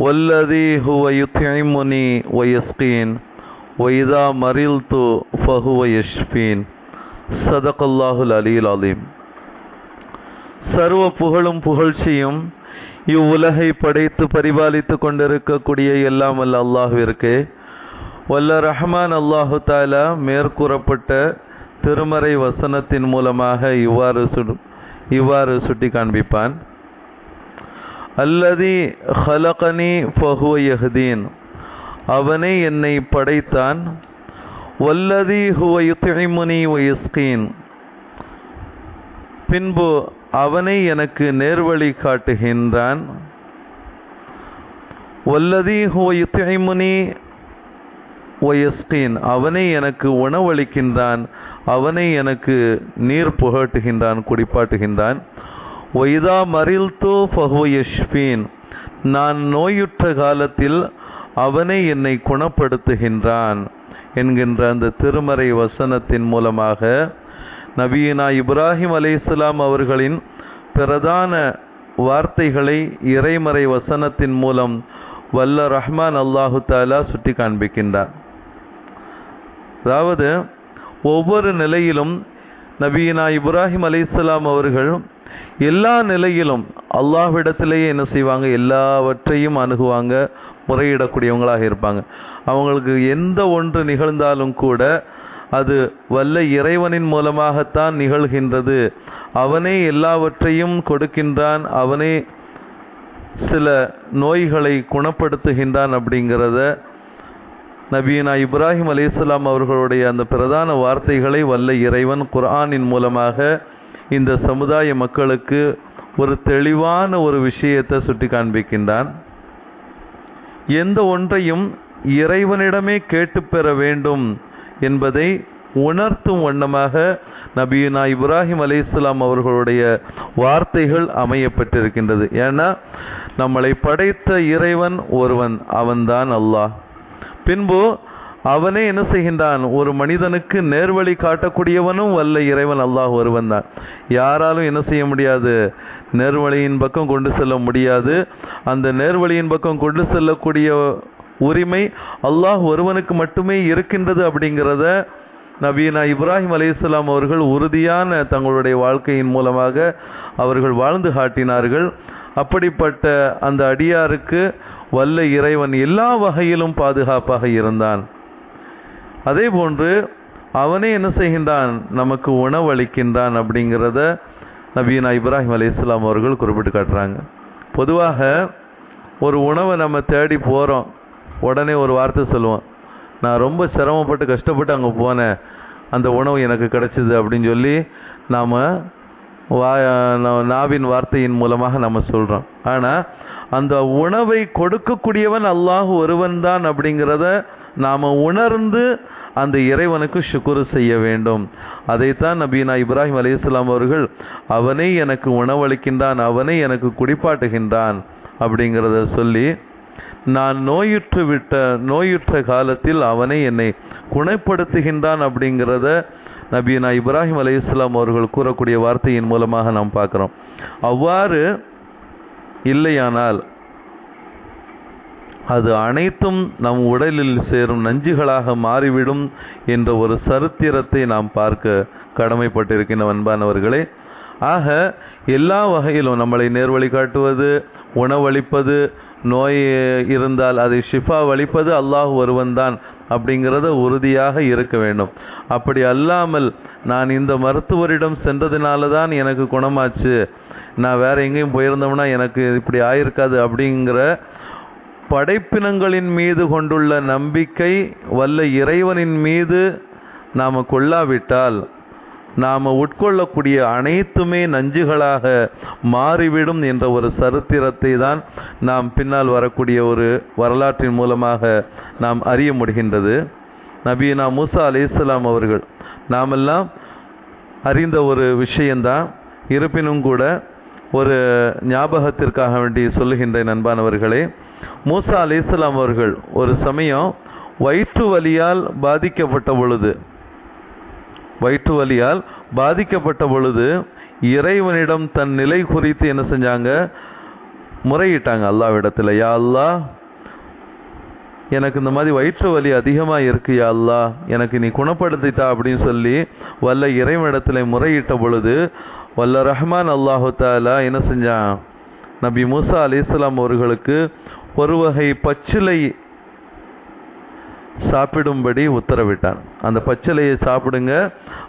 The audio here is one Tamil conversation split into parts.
والذي هو يطعمني ويسقين وإذا مرضت فهو يشفين صدق الله العلي العظيم சர்வ புகழும் புகழ்ச்சியும் இவ்வுலகை படைத்து பரிபாலித்து கொண்டிருக்கக்கூடிய எல்லாம் வல்ல அல்லாஹுவிற்கு வல்ல ரஹ்மான் அல்லாஹு தாலா மேற்கூறப்பட்ட திருமறை வசனத்தின் மூலமாக இவ்வாறு சுடு இவ்வாறு சுட்டி காண்பிப்பான் அல்லதி ஹலகனி ஃபஹுவ யஹ்தீன். அவனே என்னை படைத்தான். வல்லதி ஹுவ யுத்இமுனி வ பின்பு அவனை எனக்கு நேர்வழி காட்டுகின்றான். வல்லதி ஹுவ யுத்இமுனி வ அவனை எனக்கு உணவளிக்கின்றான். அவனை எனக்கு நீர் புகட்டுகின்றான் குடிப்பாட்டுகின்றான். ஒய்தா மறில்தோ ஃபஹு யஷ்பீன் நான் நோயுற்ற காலத்தில் அவனை என்னை குணப்படுத்துகின்றான் என்கின்ற அந்த திருமறை வசனத்தின் மூலமாக நபியினா இப்ராஹிம் அலைஹிஸ்ஸலாம் அவர்களின் பிரதான வார்த்தைகளை இறைமறை வசனத்தின் மூலம் வல்ல ரஹ்மான் அல்லாஹு தாலா சுட்டி காண்பிக்கின்றார். அதாவது ஒவ்வொரு நிலையிலும் நபியினா இப்ராஹிம் அலைஹிஸ்ஸலாம் அவர்கள் எல்லா நிலையிலும் அல்லாஹ்விடத்திலேயே என்ன செய்வாங்க? எல்லாவற்றையும் அணுகுவாங்க முறையிடக்கூடியவங்களாக இருப்பாங்க. அவங்களுக்கு எந்த ஒன்று நிகழ்ந்தாலும் கூட அது வல்ல இறைவனின் மூலமாகத்தான் நிகழ்கின்றது. அவனே எல்லாவற்றையும் கொடுக்கின்றான் அவனே சில நோய்களை குணப்படுத்துகின்றான் அப்படிங்கிறத நபீனா இப்ராஹிம் அலி அவர்களுடைய அந்த பிரதான வார்த்தைகளை வல்ல இறைவன் குர்ஆனின் மூலமாக இந்த சமுதாய மக்களுக்கு ஒரு தெளிவான ஒரு விஷயத்தை சுட்டி காண்பிக்கின்றான். எந்த ஒன்றையும் இறைவனிடமே கேட்டு பெற வேண்டும் என்பதை உணர்த்தும் வண்ணமாக நபீனா இப்ராஹிம் அலி இஸ்லாம் அவர்களுடைய வார்த்தைகள் அமையப்பட்டிருக்கின்றது. ஏன்னா நம்மளை படைத்த இறைவன் ஒருவன் அவன்தான் அல்லாஹ். பின்பு அவனே என்ன செய்கின்றான்? ஒரு மனிதனுக்கு நேர்வழி காட்டக்கூடியவனும் வல்ல இறைவன் அல்லாஹ் ஒருவன் தான். யாராலும் என்ன செய்ய முடியாது? நேர்வழியின் பக்கம் கொண்டு செல்ல முடியாது. அந்த நேர்வழியின் பக்கம் கொண்டு செல்லக்கூடிய உரிமை அல்லாஹ் ஒருவனுக்கு மட்டுமே இருக்கின்றது அப்படிங்கிறத நபீனா இப்ராஹிம் அலையாம் அவர்கள் உறுதியான தங்களுடைய வாழ்க்கையின் மூலமாக அவர்கள் வாழ்ந்து காட்டினார்கள். அப்படிப்பட்ட அந்த அடியாருக்கு வல்ல இறைவன் எல்லா வகையிலும் பாதுகாப்பாக இருந்தான். அதே போன்று அவனே என்ன செய்கின்றான்? நமக்கு உணவளிக்கின்றான் அப்படிங்கிறத நபீனா இப்ராஹிம் அலி இஸ்லாம் அவர்கள் குறிப்பிட்டு காட்டுறாங்க. பொதுவாக ஒரு உணவை நம்ம தேடி போகிறோம் உடனே ஒரு வார்த்தை சொல்லுவோம். நான் ரொம்ப சிரமப்பட்டு கஷ்டப்பட்டு அங்கே போனேன். அந்த உணவு எனக்கு கிடைச்சிது அப்படின்னு சொல்லி நாம் வா நாவின் வார்த்தையின் மூலமாக நம்ம சொல்கிறோம் ஆனால் அந்த உணவை கொடுக்கக்கூடியவன் அல்லாஹ் ஒருவன் தான் அப்படிங்கிறத நாம் உணர்ந்து அந்த இறைவனுக்கு சுக்குரு செய்ய வேண்டும். அதைத்தான் நபீனா இப்ராஹிம் அலிஸ்லாம் அவர்கள் அவனே எனக்கு உணவளிக்கின்றான் அவனே எனக்கு குடிப்பாட்டுகின்றான் அப்படிங்கிறத சொல்லி நான் நோயுற்று விட்ட நோயுற்ற காலத்தில் அவனை என்னை குணப்படுத்துகின்றான் அப்படிங்கிறத நபீனா இப்ராஹிம் அலி இஸ்லாம் அவர்கள் கூறக்கூடிய வார்த்தையின் மூலமாக நாம் பார்க்குறோம். அவ்வாறு இல்லையானால் அது அனைத்தும் நம் உடலில் சேரும் நஞ்சுகளாக மாறிவிடும் என்ற ஒரு சரித்திரத்தை நாம் பார்க்க கடமைப்பட்டிருக்கின்ற அன்பானவர்களே. ஆக எல்லா வகையிலும் நம்மளை நேர்வழி காட்டுவது உணவளிப்பது நோய் இருந்தால் அதை ஷிஃபா வலிப்பது அல்லாஹ் ஒருவன் தான் அப்படிங்கிறத உறுதியாக இருக்க வேண்டும். அப்படி அல்லாமல் நான் இந்த மருத்துவரிடம் சென்றதுனால தான் எனக்கு குணமாச்சு. நான் வேற எங்கேயும் போயிருந்தோம்னா எனக்கு இப்படி ஆயிருக்காது அப்படிங்கிற படைப்பினங்களின் மீது கொண்டுள்ள நம்பிக்கை வல்ல இறைவனின் மீது நாம் கொள்ளாவிட்டால் நாம் உட்கொள்ளக்கூடிய அனைத்துமே நஞ்சுகளாக மாறிவிடும் என்ற ஒரு சரித்திரத்தை தான் நாம் பின்னால் வரக்கூடிய ஒரு வரலாற்றின் மூலமாக நாம் அறிய முடிகின்றது. நபீனா மூசா அலைஹிஸ்ஸலாம் அவர்கள் நாமெல்லாம் அறிந்த ஒரு விஷயந்தான். இருப்பினும் கூட ஒரு ஞாபகத்திற்காக வேண்டி சொல்லுகின்றேன் நண்பானவர்களே மூசா அலி இஸ்லாம் அவர்கள் ஒரு சமயம் வயிற்று வலியால் பாதிக்கப்பட்ட பொழுது வயிற்று வலியால் பாதிக்கப்பட்ட பொழுது இறைவனிடம் தன் நிலை குறித்து என்ன செஞ்சாங்க? முறையிட்டாங்க அல்லாவிடத்தில் யா அல்லா எனக்கு இந்த மாதிரி வயிற்று வலி அதிகமாக இருக்கு யா அல்லா எனக்கு நீ குணப்படுத்திட்டா அப்படின்னு சொல்லி வல்ல இறைவனிடத்தில் முறையிட்ட பொழுது வல்ல ரஹ்மான் அல்லாஹு தாலா என்ன செஞ்சான்? நபி மூசா அலி இஸ்லாம் அவர்களுக்கு ஒரு வகை பச்சிலை சாப்பிடும்படி உத்தரவிட்டான். அந்த பச்சிலையை சாப்பிடுங்க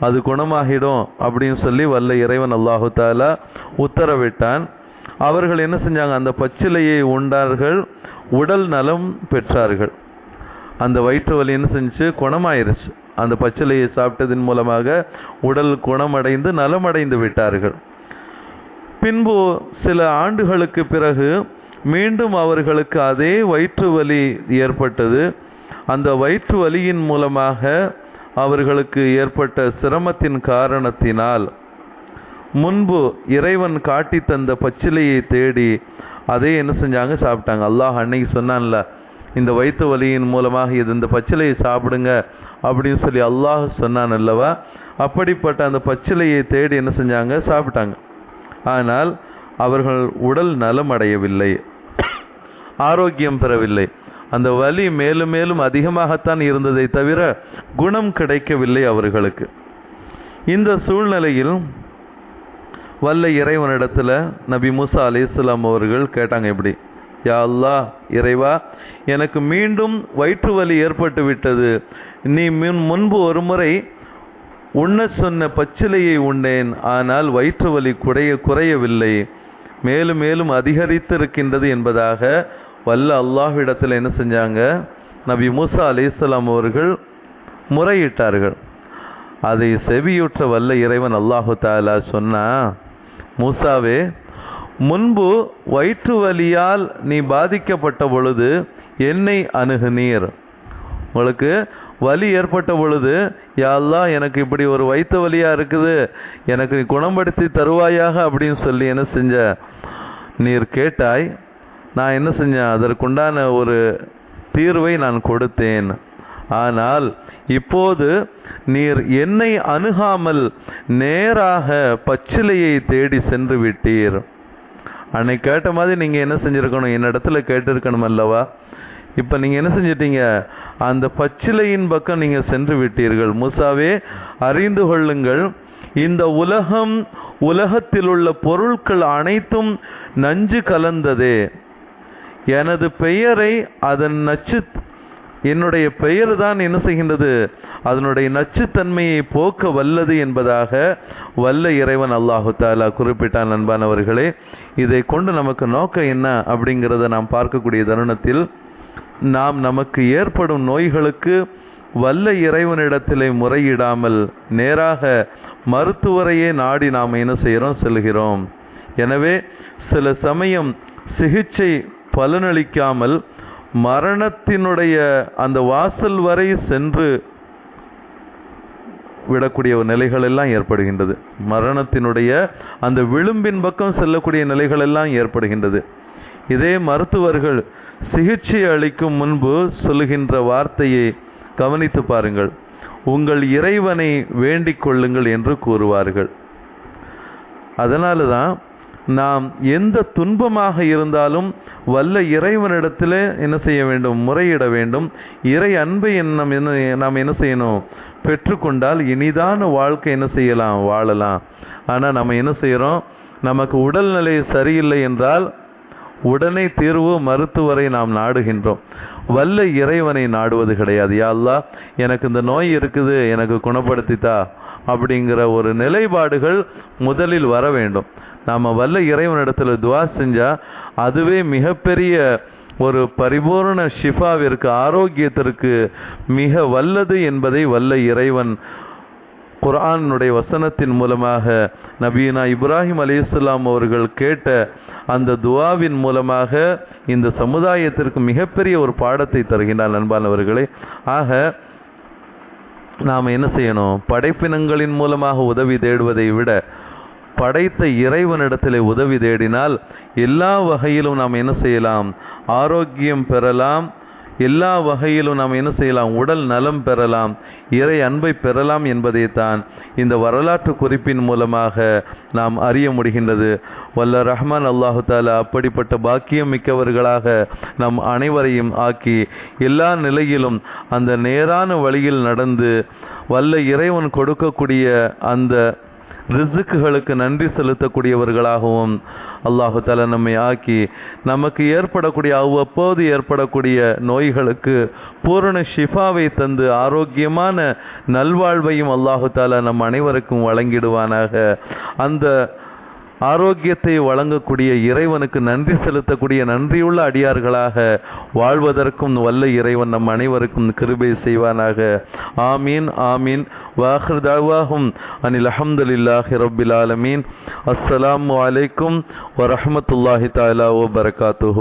அது குணமாகிடும் அப்படின்னு சொல்லி வல்ல இறைவன் அல்லாஹு தாலா உத்தரவிட்டான். அவர்கள் என்ன செஞ்சாங்க? அந்த பச்சிலையை உண்டார்கள் உடல் நலம் பெற்றார்கள். அந்த வயிற்று வலி என்ன செஞ்சு குணமாயிருச்சு. அந்த பச்சிலையை சாப்பிட்டதன் மூலமாக உடல் குணமடைந்து நலமடைந்து விட்டார்கள். பின்பு சில ஆண்டுகளுக்கு பிறகு மீண்டும் அவர்களுக்கு அதே வயிற்று வலி ஏற்பட்டது. அந்த வயிற்று வலியின் மூலமாக அவர்களுக்கு ஏற்பட்ட சிரமத்தின் காரணத்தினால் முன்பு இறைவன் காட்டி தந்த பச்சிலையை தேடி அதே என்ன செஞ்சாங்க சாப்பிட்டாங்க. அல்லாஹ் அன்னைக்கு சொன்னான்ல இந்த வயிற்று வலியின் மூலமாக இது இந்த பச்சிலையை சாப்பிடுங்க அப்படின்னு சொல்லி அல்லாஹ் சொன்னான் அல்லவா? அப்படிப்பட்ட அந்த பச்சிலையை தேடி என்ன செஞ்சாங்க சாப்பிட்டாங்க. ஆனால் அவர்கள் உடல் நலம் அடையவில்லை. ஆரோக்கியம் பெறவில்லை. அந்த வலி மேலும் மேலும் அதிகமாகத்தான் இருந்ததை தவிர குணம் கிடைக்கவில்லை அவர்களுக்கு. இந்த சூழ்நிலையில் வல்ல இறைவனிடத்துல நபி மூசா அலிஸ்லாம் அவர்கள் கேட்டாங்க இப்படி யா அல்லா இறைவா எனக்கு மீண்டும் வயிற்று வலி ஏற்பட்டு விட்டது. நீ முன் முன்பு ஒரு முறை உண்ண சொன்ன பச்சிலையை உண்டேன் ஆனால் வயிற்று வலி குறைய குறையவில்லை. மேலும் மேலும் அதிகரித்திருக்கின்றது என்பதாக வல்ல அல்லாஹ்விடத்தில் என்ன செஞ்சாங்க? நபி மூசா அலிஸ்லாம் அவர்கள் முறையிட்டார்கள். அதை செவியுற்ற வல்ல இறைவன் அல்லாஹு தாலா சொன்னா மூசாவே முன்பு வயிற்று வலியால் நீ பாதிக்கப்பட்ட பொழுது என்னை அணுகுநீர் உங்களுக்கு வலி ஏற்பட்ட பொழுது யா எனக்கு இப்படி ஒரு வயிற்று வலியாக இருக்குது எனக்கு குணப்படுத்தி தருவாயாக அப்படின்னு சொல்லி என்ன செஞ்ச? நீர் கேட்டாய் நான் என்ன செஞ்சேன்? அதற்குண்டான ஒரு தீர்வை நான் கொடுத்தேன். ஆனால் இப்போது நீர் என்னை அணுகாமல் நேராக பச்சிலையை தேடி சென்று விட்டீர். அன்னைக்கு கேட்ட மாதிரி நீங்கள் என்ன செஞ்சிருக்கணும்? என்னிடத்துல கேட்டிருக்கணும் அல்லவா? இப்போ நீங்கள் என்ன செஞ்சிட்டீங்க? அந்த பச்சிலையின் பக்கம் நீங்கள் சென்று விட்டீர்கள். மூசாவே அறிந்து கொள்ளுங்கள் இந்த உலகம் உலகத்தில் உள்ள பொருட்கள் அனைத்தும் நஞ்சு கலந்ததே. எனது பெயரை அதன் நச்சு என்னுடைய பெயர் தான் என்ன செய்கின்றது? அதனுடைய நச்சுத்தன்மையை போக்க வல்லது என்பதாக வல்ல இறைவன் அல்லாஹு தாலா குறிப்பிட்டான் அன்பானவர்களே. இதை கொண்டு நமக்கு நோக்கம் என்ன அப்படிங்கிறத நாம் பார்க்கக்கூடிய தருணத்தில் நாம் நமக்கு ஏற்படும் நோய்களுக்கு வல்ல இறைவனிடத்திலே முறையிடாமல் நேராக மருத்துவரையே நாடி நாம் என்ன செய்கிறோம்? செல்கிறோம். எனவே சில சமயம் சிகிச்சை பலனளிக்காமல் மரணத்தினுடைய அந்த வாசல் வரை சென்று விடக்கூடிய நிலைகள் எல்லாம் ஏற்படுகின்றது. மரணத்தினுடைய அந்த விளிம்பின் பக்கம் செல்லக்கூடிய நிலைகள் எல்லாம் ஏற்படுகின்றது. இதே மருத்துவர்கள் சிகிச்சை அளிக்கும் முன்பு சொல்லுகின்ற வார்த்தையை கவனித்து பாருங்கள். உங்கள் இறைவனை வேண்டிக் கொள்ளுங்கள் என்று கூறுவார்கள். அதனால தான் நாம் எந்த துன்பமாக இருந்தாலும் வல்ல இறைவனிடத்தில் என்ன செய்ய வேண்டும்? முறையிட வேண்டும். இறை அன்பை நாம் என்ன நாம் என்ன செய்யணும்? பெற்றுக்கொண்டால் இனிதான வாழ்க்கை என்ன செய்யலாம்? வாழலாம். ஆனால் நம்ம என்ன செய்கிறோம் நமக்கு உடல்நிலை சரியில்லை என்றால் உடனே தீர்வு மருத்துவரை நாம் நாடுகின்றோம். வல்ல இறைவனை நாடுவது கிடையாது. யாழ்லா எனக்கு இந்த நோய் இருக்குது எனக்கு குணப்படுத்தித்தா அப்படிங்கிற ஒரு நிலைப்பாடுகள் முதலில் வர வேண்டும். நாம வல்ல இறைவனிடத்தில் துவா செஞ்சால் அதுவே மிகப்பெரிய ஒரு பரிபூர்ண ஷிஃபாவிற்கு ஆரோக்கியத்திற்கு மிக வல்லது என்பதை வல்ல இறைவன் குரானுடைய வசனத்தின் மூலமாக நபீனா இப்ராஹிம் அலைஹிஸ்ஸலாம் அவர்கள் கேட்ட அந்த துவாவின் மூலமாக இந்த சமுதாயத்திற்கு மிகப்பெரிய ஒரு பாடத்தை தருகின்றார் அன்பானவர்களே. ஆக நாம் என்ன செய்யணும்? படைப்பினங்களின் மூலமாக உதவி தேடுவதை விட படைத்த இறைவனிடத்திலே உதவி தேடினால் எல்லா வகையிலும் நாம் என்ன செய்யலாம்? ஆரோக்கியம் பெறலாம். எல்லா வகையிலும் நாம் என்ன செய்யலாம்? உடல் நலம் பெறலாம். இறை அன்பை பெறலாம் என்பதைத்தான் இந்த வரலாற்று குறிப்பின் மூலமாக நாம் அறிய முடிகின்றது. வல்ல ரஹ்மான் அல்லாஹு தாலா அப்படிப்பட்ட பாக்கியம் மிக்கவர்களாக நம் அனைவரையும் ஆக்கி எல்லா நிலையிலும் அந்த நேரான வழியில் நடந்து வல்ல இறைவன் கொடுக்கக்கூடிய அந்த ரிசுக்குகளுக்கு நன்றி செலுத்தக்கூடியவர்களாகவும் அல்லாஹு தாலா நம்மை ஆக்கி நமக்கு ஏற்படக்கூடிய அவ்வப்போது ஏற்படக்கூடிய நோய்களுக்கு பூரண ஷிஃபாவை தந்து ஆரோக்கியமான நல்வாழ்வையும் அல்லாஹு தாலா நம் அனைவருக்கும் வழங்கிடுவானாக. அந்த ஆரோக்கியத்தை வழங்கக்கூடிய இறைவனுக்கு நன்றி செலுத்தக்கூடிய நன்றியுள்ள அடியார்களாக வாழ்வதற்கும் வல்ல இறைவன் நம் அனைவருக்கும் கிருபை செய்வானாக. ஆமீன் ஆமீன். وآخر دعواهم أن الحمد لله رب العالمين السلام عليكم ورحمه الله تعالى وبركاته